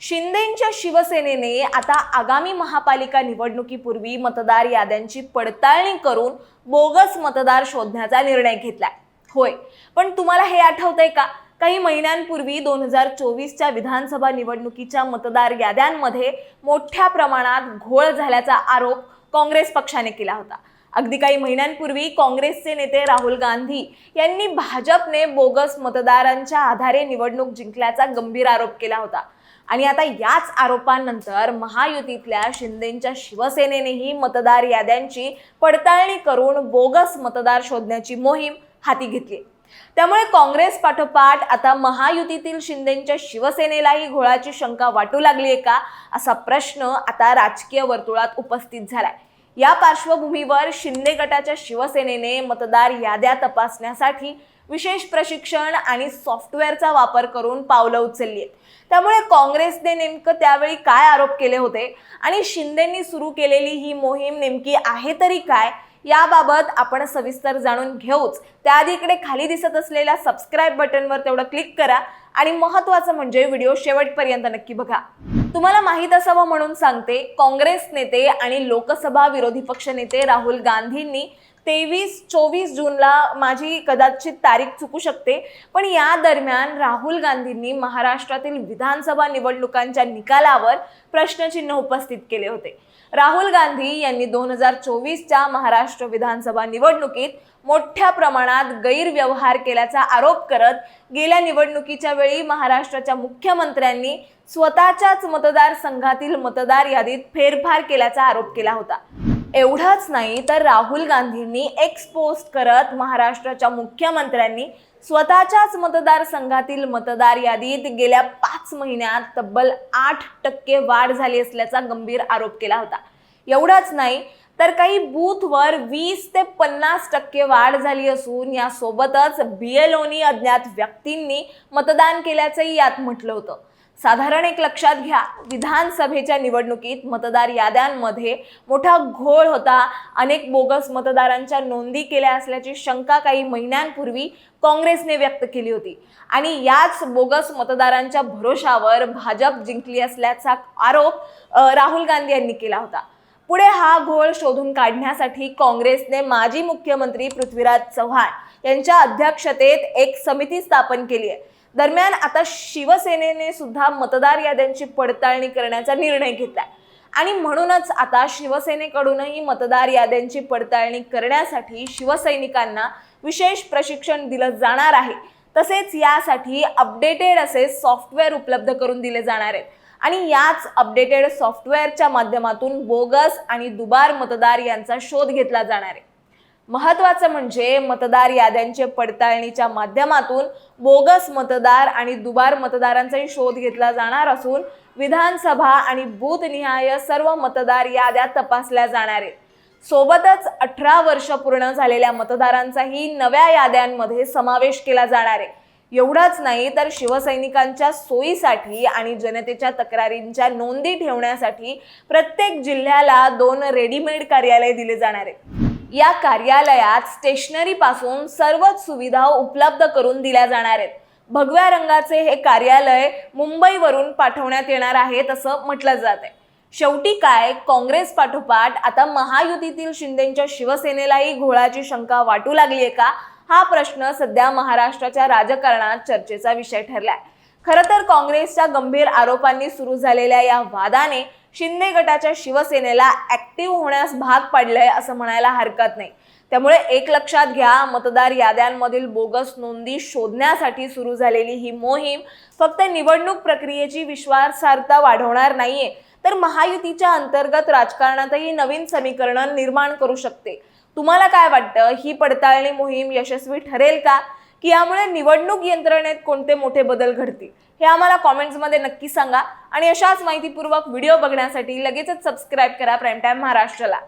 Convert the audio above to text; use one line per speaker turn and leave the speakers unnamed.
शिंदेच्या शिवसेनेने आता आगामी महापालिका निवडणुकीपूर्वी मतदार याद्यांची पडताळणी करून बोगस मतदार शोधण्याचा निर्णय घेतलाय. होय पण तुम्हाला हे आठवतंय का? काही महिन्यांपूर्वी दोन हजार चोवीसच्या विधानसभा निवडणुकीच्या मतदार याद्यांमध्ये मोठ्या प्रमाणात घोळ झाल्याचा आरोप काँग्रेस पक्षाने केला होता. अगदी काही महिन्यांपूर्वी काँग्रेसचे नेते राहुल गांधी यांनी भाजपने बोगस मतदारांच्या आधारे निवडणूक जिंकल्याचा गंभीर आरोप केला होता. आणि आता याच आरोपांनंतर महायुतीतल्या शिंदेच्या शिवसेनेनेही मतदार याद्यांची पडताळणी करून बोगस मतदार शोधण्याची मोहीम हाती घेतली. त्यामुळे काँग्रेस पाठोपाठ आता महायुतीतील शिंदेच्या शिवसेनेलाही घोळाची शंका वाटू लागली आहे का? असा प्रश्न आता राजकीय वर्तुळात उपस्थित झालाय. या पार्श्वभूमीवर शिंदे गटाच्या शिवसेनेने मतदार याद्या तपासण्यासाठी विशेष प्रशिक्षण आणि सॉफ्टवेअरचा वापर करून पावलं उचलली आहेत त्यामुळे काँग्रेसने नेमकं त्यावेळी काय आरोप केले होते आणि शिंदेंनी सुरू केलेली ही मोहीम नेमकी आहे तरी काय याबाबत आपण सविस्तर जाणून घेऊच. त्याआधी इकडे खाली दिसत असलेल्या सबस्क्राईब बटनवर तेवढं क्लिक करा आणि महत्त्वाचं म्हणजे व्हिडिओ शेवटपर्यंत नक्की बघा. तुम्हाला माहीत असावं म्हणून सांगते काँग्रेस नेते आणि लोकसभा विरोधी पक्ष नेते राहुल गांधींनी तेवीस चोवीस जूनला माझी कदाचित तारीख चुकू शकते. पण या दरम्यान राहुल गांधींनी महाराष्ट्रातील विधानसभा निवडणुकांच्या निकालावर प्रश्नचिन्ह उपस्थित केले होते. राहुल गांधी यांनी दोन हजार चोवीसच्या महाराष्ट्र विधानसभा निवडणुकीत मोठ्या प्रमाणात गैरव्यवहार केल्याचा आरोप करत गेल्या निवडणुकीच्या वेळी महाराष्ट्राच्या मुख्यमंत्र्यांनी स्वतःच्याच मतदारसंघातील मतदार यादीत फेरफार केल्याचा आरोप केला होता. एवढंच नाही तर राहुल गांधींनी एक्स पोस्ट करत महाराष्ट्राच्या मुख्यमंत्र्यांनी स्वतःच्याच मतदारसंघातील मतदार यादीत गेल्या पाच महिन्यात तब्बल आठ टक्के वाढ झाली असल्याचा गंभीर आरोप केला होता. एवढंच नाही तर काही बूथवर वीस ते पन्नास टक्के वाढ झाली असून यासोबतच बीएलओनी अज्ञात व्यक्तींनी मतदान केल्याचंही यात म्हटलं होतं. साधारण एक लक्षात घ्या विधानसभेच्या निवडणुकीत मतदार याद्यांमध्ये मोठा घोळ होता. अनेक बोगस मतदारांच्या नोंदी केल्या असल्याची शंका काही महिन्यांपूर्वी काँग्रेसने व्यक्त केली होती. आणि याच बोगस मतदारांच्या भरोशावर भाजप जिंकली असल्याचा आरोप राहुल गांधी यांनी केला होता. पुढे हा घोळ शोधून काढण्यासाठी काँग्रेसने माजी मुख्यमंत्री पृथ्वीराज चव्हाण यांच्या अध्यक्षतेत एक समिती स्थापन केली आहे. दरम्यान आता शिवसेनेने सुद्धा मतदार याद्यांची पडताळणी करण्याचा निर्णय घेतला आणि म्हणूनच आता शिवसेनेकडूनही मतदार याद्यांची पडताळणी करण्यासाठी शिवसैनिकांना विशेष प्रशिक्षण दिलं जाणार आहे. तसेच यासाठी अपडेटेड असे सॉफ्टवेअर उपलब्ध करून दिले जाणार आहेत. आणि याच अपडेटेड सॉफ्टवेअरच्या माध्यमातून बोगस आणि दुबार मतदार यांचा शोध घेतला जाणार आहे. महत्वाचं म्हणजे मतदार याद्यांचे पडताळणीच्या माध्यमातून बोगस मतदार आणि दुबार मतदारांचाही शोध घेतला जाणार असून विधानसभा आणि बूथनिहाय सर्व मतदार याद्या तपासल्या जाणार आहेत. सोबतच अठरा वर्ष पूर्ण झालेल्या मतदारांचाही नव्या याद्यांमध्ये समावेश केला जाणार आहे. एवढंच नाही तर शिवसैनिकांच्या सोयीसाठी आणि जनतेच्या तक्रारींच्या नोंदी ठेवण्यासाठी प्रत्येक जिल्ह्याला दोन रेडीमेड कार्यालय दिले जाणार आहे या कार्यालयात स्टेशनरी पासून सर्वच सुविधा उपलब्ध करून दिल्या जाणार आहेत. भगव्या रंगाचे हे कार्यालय मुंबईवरून पाठवण्यात येणार आहे तसं म्हटलं जात आहे. शेवटी काय काँग्रेस पाठोपाठ आता महायुतीतील शिंदेच्या शिवसेनेलाही घोळाची शंका वाटू लागली आहे का? हा प्रश्न सध्या महाराष्ट्राच्या राजकारणात चर्चेचा विषय ठरलाय. खरं तर काँग्रेसच्या गंभीर आरोपांनी सुरू झालेल्या या वादाने शिंदे गटाच्या शिवसेनेला ऍक्टिव्ह होण्यास भाग पाडलंय असं म्हणायला हरकत नाही. त्यामुळे एक लक्षात घ्या मतदार याद्यांमधील बोगस नोंदी शोधण्यासाठी सुरू झालेली ही मोहीम फक्त निवडणूक प्रक्रियेची विश्वासार्हता वाढवणार नाहीये तर महायुतीच्या अंतर्गत राजकारणातही नवीन समीकरण निर्माण करू शकते. तुम्हाला काय वाटतं? ही पडताळणी मोहीम यशस्वी ठरेल का? की यामुळे निवडणूक यंत्रणेत कोणते मोठे बदल घडतील? हे आम्हाला कॉमेंट्समध्ये नक्की सांगा. आणि अशाच माहितीपूर्वक व्हिडिओ बघण्यासाठी लगेचच सबस्क्राईब करा प्राईम टाईम महाराष्ट्राला.